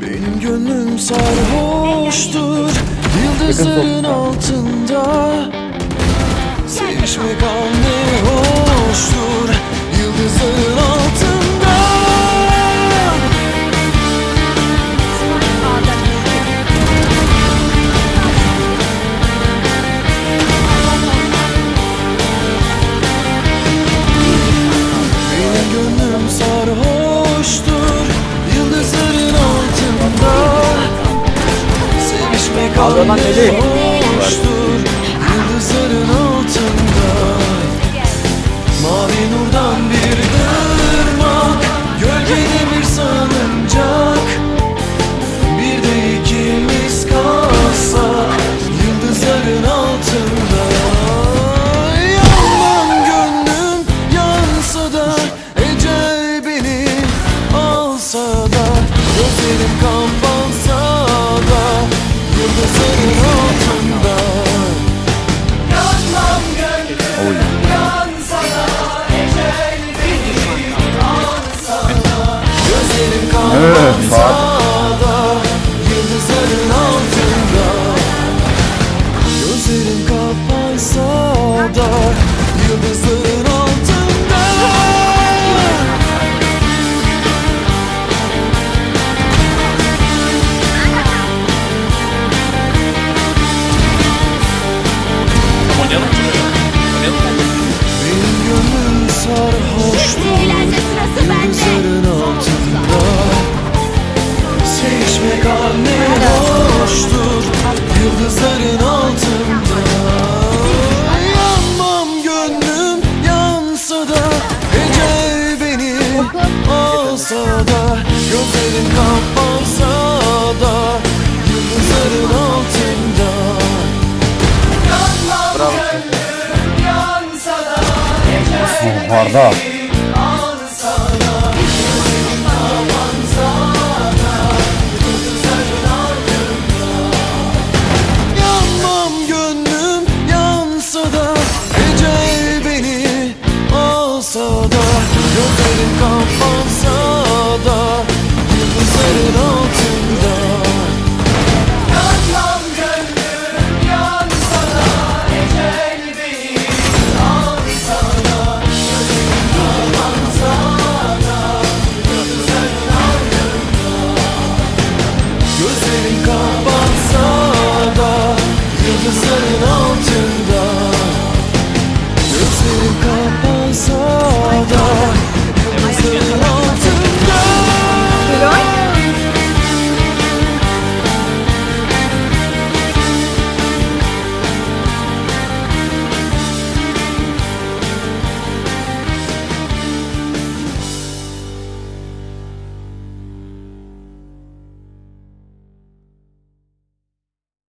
Benim gönlüm sarhoştur Yıldızların altında. Sevişmek an 好的那继续 da Yıldızların altında Oynayalım? Benim gönlüm bende. Yıldızların altında Sevişmek anne hoştur Yıldızların altında alsa da Gözlerim kapansa da Yıldızların altında Yanmam gönlüm yansa da Varda. so